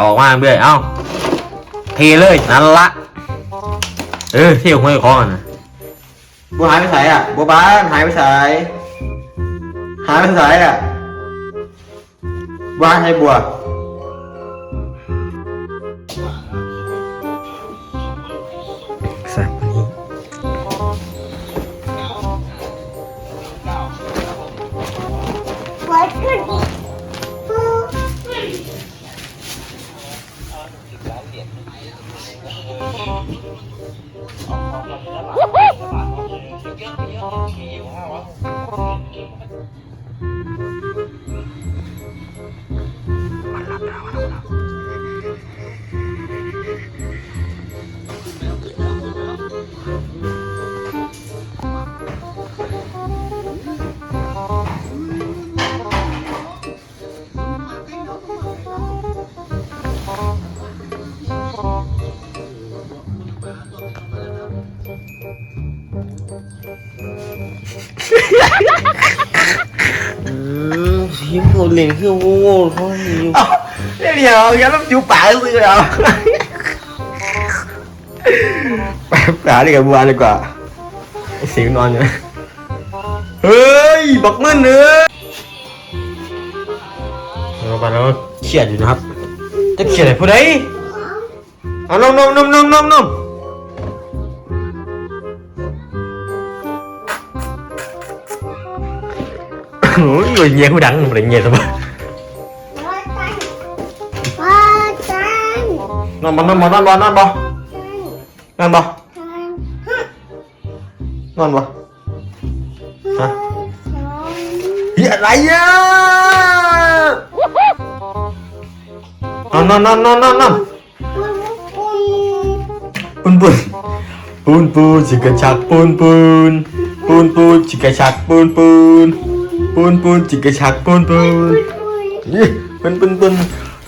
ออกมาเรื่อยเอ้าเทเลยนั่นละเออเที่ยวห้วยคอนะบัวหายไปไหนอะบัวบ้านหายไปไหนหายไปไหนอะบ้านให้บัว มีอยู่ห้าวะ thôi nhiều เดี๋ยวเดี๋ยวงั้นต้องจูป่าซื้อแล้วไปหาดีกับบัวดีกว่าไอ้สิงนอนอยู่นะเฮ้ยบักมึนเนื้อเราไปแล้วเครียดอยู่นะครับ จะเครียดอะไรผู้ใดเอานมนมนมนมนมนม โอ้ยเงี้ยกูดังมันเงี้ยทำไม What time? นอนบ่นอนบ่นอนบ่นอนบ่นอนบ่ Time. นอนบ่ฮะ เฮ้ยอะไรอะนอนนอนนอนนอนนอนนอนปูนปูนปูนปูนจิกกระชักปูนปูนปูนปูนจิกกระชักปูนปูนปูนปูนจิกกระชักปูนปูนนี่ปูนปูนปูน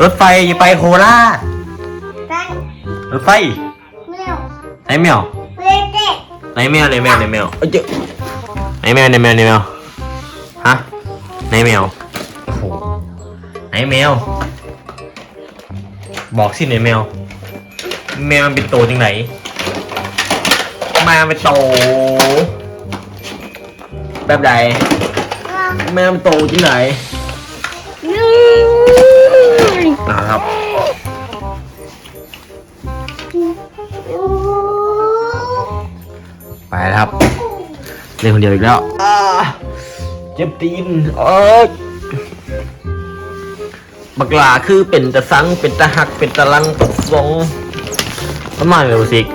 รถไฟอย่าไปโคราช Time. รถไฟ Milk. ไหนแมว Wait it. ไหนแมวไหนแมวไหนแมวเอ้ยเจ้าไหนแมวไหนแมวไหนแมวฮะไหนแมวโอ้โหไหนแมว บอกสิไหนแมว แมวมันเป็นโตจังไหนแมวมันเป็นโตแบบใด แมวมันโตจังไหนนะครับไปแล้วครับเล่นคนเดียวอีกแล้วอ่าเจ็บตีนเอ้ยบักหลาคือเป็นตะสังเป็นตะหักเป็นตะลังตะสงประมาณนี้สิก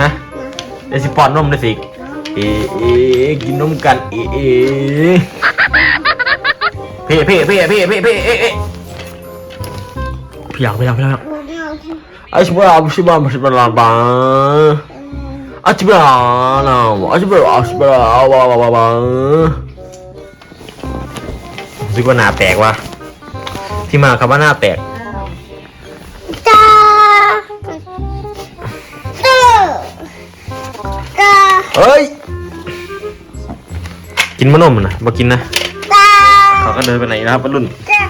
ฮะเดี๋ยวสิปอนนมเลยสิกเอ๋เอ๋กินนมกันเอ๋เอ๋เพ่เพ่เพ่เพ่เพ่เพ่เอ๊ะเอ๊ะพี่อยากพี่อยากพี่อยากอ้ชิบะอาชิบะอาชิบะลาบาอาชิบะนะอาชิบะอาชิบะว้าวว้าวว้าวรู้สึกว่าหน้าแตกวะที่มาคำว่าหน้าแตก Da. Da. Da. เฮ้ยกินมะนมนะมากินนะ เขาก็เดินไปไหนนะครับวัยรุ่น Da.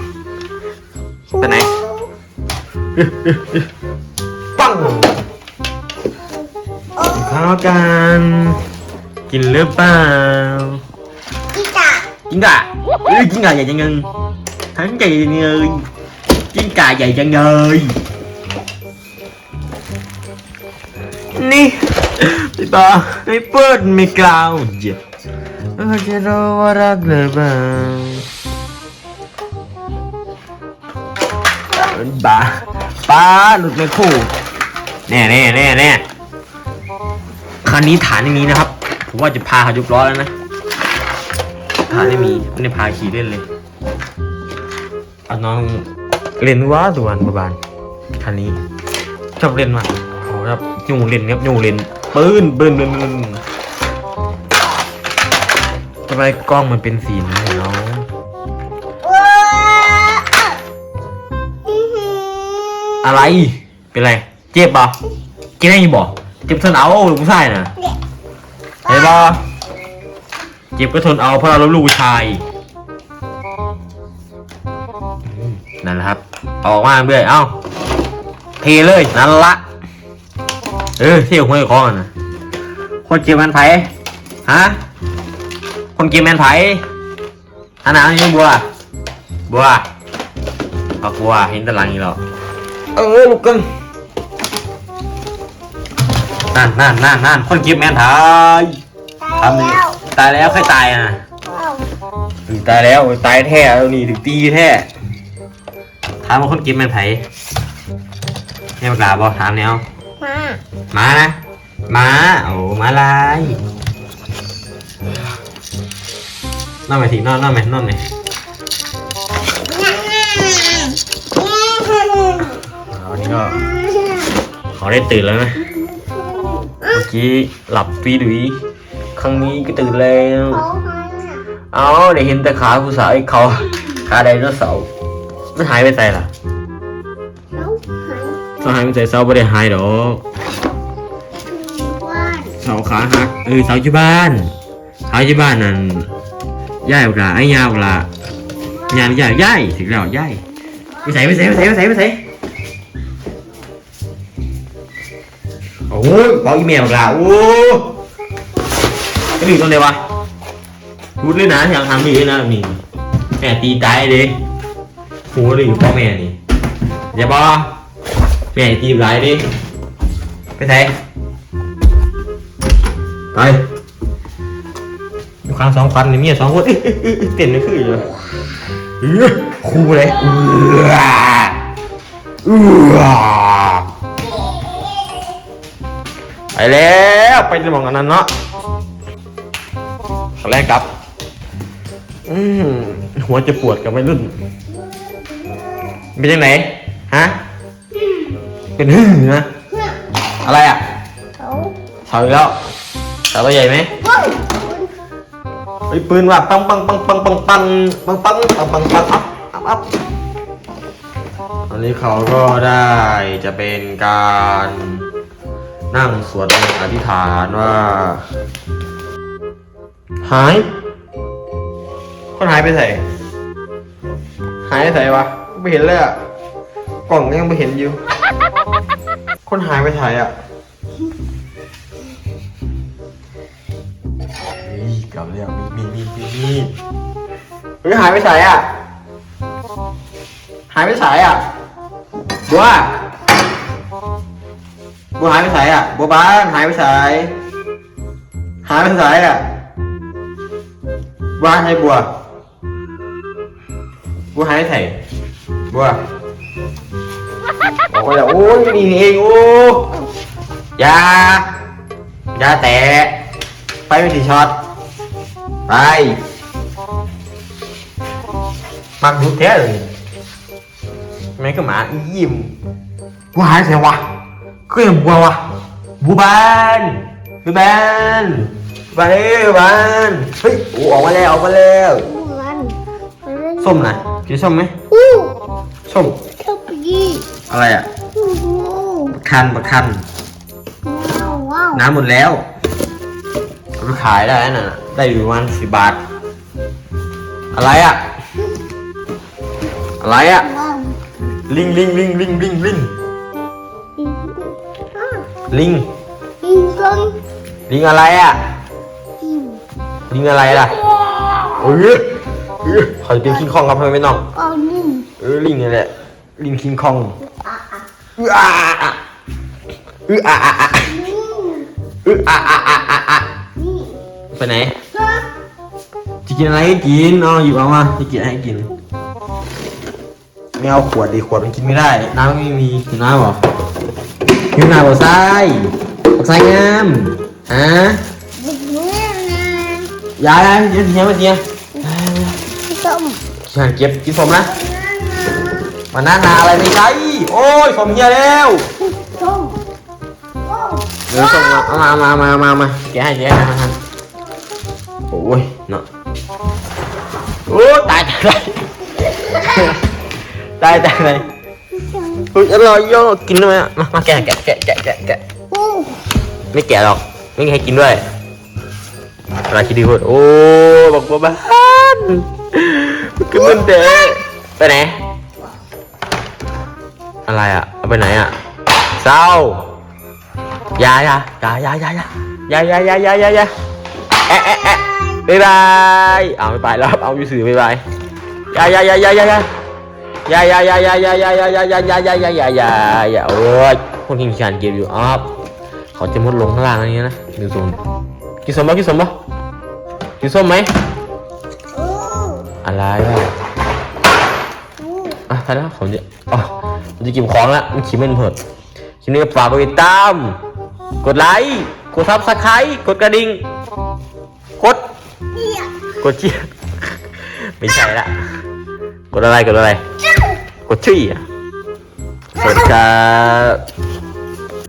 ไปไหนปังกินข้าวกัน กินหรือเปล่า Kita. กินกะเอ้ยกินกะใหญ่จังเลยทั้งใหญ่จังเลยกินกะใหญ่จังเลยนี่พี่ตาให้เปิดไม่กล่าวเจ็บเออจะรู้ว่ารักหรือเปล่า บ้าป้าหลุดไม่คู่แน่แน่แน่แน่คันนี้ฐานอย่างนี้นะครับ ผมว่าจะพาเขายุบล้อแล้วนะพานไม่มีไม่ได้พาขี่เล่นเลยเอาน้องเล่นว่าตัวันประบานคันนี้ ชอบเล่นมากโอ้ครับยูเล่นครับยูเล่นปืนปืนปืนปืนทำไมกล้องมันเป็นสีนี้ อะไร เป็นไร เจ็บปะกินได้ยังบ่เจ็บทนเอาลูกผู้ชายน่ะเห็นปะเจ็บก็ทนเอาเพราะเราลูกผู้ชายอืมนั่นแหละครับ ออกมาเรื่อยเอ้า Ờ. เทเลยนั่นละเออเที่ยวหัวไอ้คอกันนะคนเกมแมนไผฮะคนเกมแมนไผอันนั้นยังบัวบัวปักบัวเห็นแตะลังอีกแล้ว เออลูกกันนั่นนั่นนั่นนั่นคนเกมแมนไผตายแล้วตายแล้วใครตายอะว้าวอืมตายแล้วตายแท้แล้วนี่ถึงตีแท้ถามว่าคนเกมแมนไผเนี่ยมากราบอถามแนวมามานะมาโอ้มาลายนอนไหมทีนอนนอนไหมนอนไหม เขาได้ตื่นแล้วนะ เมื่อกี้หลับปีดุยครั้งนี้ก็ตื่นแล้วเอาได้เห็นแต่ขาผู้สาวไอ้เขาขาไดโนเสาร์มันหายไปไหนล่ะมันหายไปไหนเสาไม่ได้หายดอกเสาขาหักเออเสาที่บ้านเสาที่บ้านนั่นย่ายเวลาไอ้ยาวเวลายายย่ายย่ายถึงแล้วย่ายไปใส่ไปใส่ไปใส่ไปใส่ไปใส่ โอ้ยเบอกอีเมลละโอ้จะอยู่ตรงไหนวะพูดเลยนะอย่างทำอยู่เลยนะนี่แม่ตีตายเลยหูหรือพ่อแม่นี่อย่าบอแม่ตีร้ายดิไปไหนไปอยู่ข้างสองฟันนี่เมียสองคนเต้นไม่คืออยู่เลยคู่เลยเอื้อเออ ไปแล้วไปจะมองกันนั้นเนาะขั้นแรกกลับ อืมหัวจะปวดกับวัยรุ่นเป็นยังไงฮะเป็นหึ่งนะอะไรอะเขาเสาอีกแล้วเสาตัวใหญ่ไหมไอ้ยปืนว่ะปังปังปังปังปังปังปังปังปังปังปังอัพอัพอัพตอนนี้เขาก็ได้จะเป็นการ นั่งสวดมนต์อธิษฐานว่า หายคนหายไปไหนหายไปไหนวะไม่เห็นเลยอะกล่องก็ยังไม่เห็นอยู่ คนหายไปไหนอะเฮ้ยกลับแล้วมีมีมีมีมีเฮ้ยหายไปไหนอะหายไปไหนอะบัว บัวหายไปไหนอะบัวบ้านหายไปไหนหายไปไหนอะบัวให้บัวบัวหายไถ่บัวบอกว่าอย่าโอ้ยนี่เองโอ้ยายาแตะไปไม่ถีช็อตไปมักดูแท้เลยแม่ก็หมาอียิ้มบัวหายไถ่วะ ก็ยังบัววะบัวบานบัวบานบานเอ้ยบานเฮ้ยโอ้ออกมาแล้วออกมาแล้วมันมันเล่นส้มนะกินส้มไหมอู้ส้มชอบยี่อะไรอะอู้หูบักคันบักคันว้าวว้าวน้ำหมดแล้วเอาไปขายได้น่ะได้อยู่ประมาณสิบบาท อะไรอะอะไรอะ ว้าว ลิงลิงลิงลิงลิงลิงอะ ลิงยิงกงลิงอะไรอะยิงลิงอะไรล่ะเออเออขอจะเป็นคิงคองครับทำไมไม่น้องเอานี่เออลิงนี่แหละลิงคิงคองอะอะเอออะอะเอออะอะอะนี่เอออะอะอะอะอะนี่ไปไหน ฮะจะกินอะไรก็กินเอาหยิบเอามาจะกินอะไรให้กิน ไม่เอาขวดดิขวดมันกินไม่ได้ น้ำไม่มีกินน้ำเหรอกิ นน้ำบ่ไส้บ่ไส้งามฮะเด็กเนี่ยนะยายยเดี๋ยเดี๋ยมาเดี๋ยวส้มฉันเก็บกินส้มนะมาหน้านาอะไรไม่ใช่โอ้ยส้มเฮียแล้วส้มโอ้เดี๋ยวส่งมเอามามามามามาแกให้แกให้มาโอ้ยเนาะโอ้ตายตายตายตายตาย เฮ้ยอร่อยโยกินได้ไหมอะมามาแกะแกะแกะแกะแกะแกะโอ้ไม่แกะหรอก ไม่มีใครกินด้วยอะไรคิดดีพูดโอ้บอกว่าบ้านคือมันเตะไปไหน อะไรอะ เอาไปไหนอะเศร้าย่ายาย่ายาย่ายาย่ายาย่ายาย่ายาแอะแอะแอะบ๊ายบาย เอาไม่ไปแล้วครับ เอาอยู่สื่อบ๊ายบายอย่ายาย่ายาย่ายา อย่าอย่าอย่าอย่าอย่าอย่าอย่าอย่าอย่าอย่าอย่าอย่าอย่าอย่าโอ้ยคนที่มีการเกมอยู่อ๋อครับเขาจะมุดลงข้างล่างอะไรเงี้ยนะดูโซนกินส้มปะกินส้มปะกินส้มไหมอู้อะไรอะอู้อะไปแล้วผมจะอ๋อผมจะเกินของละมันขี้มันเผิดคลิปนี้ก็ฝากกดติดตาม กดไลค์กดซับสไครต์กดกระดิ่งกดเหี้ยกดเชียร์ไม่ใช่ละกดอะไรกดอะไรจ้า กดชื่อะสวัสดีครับ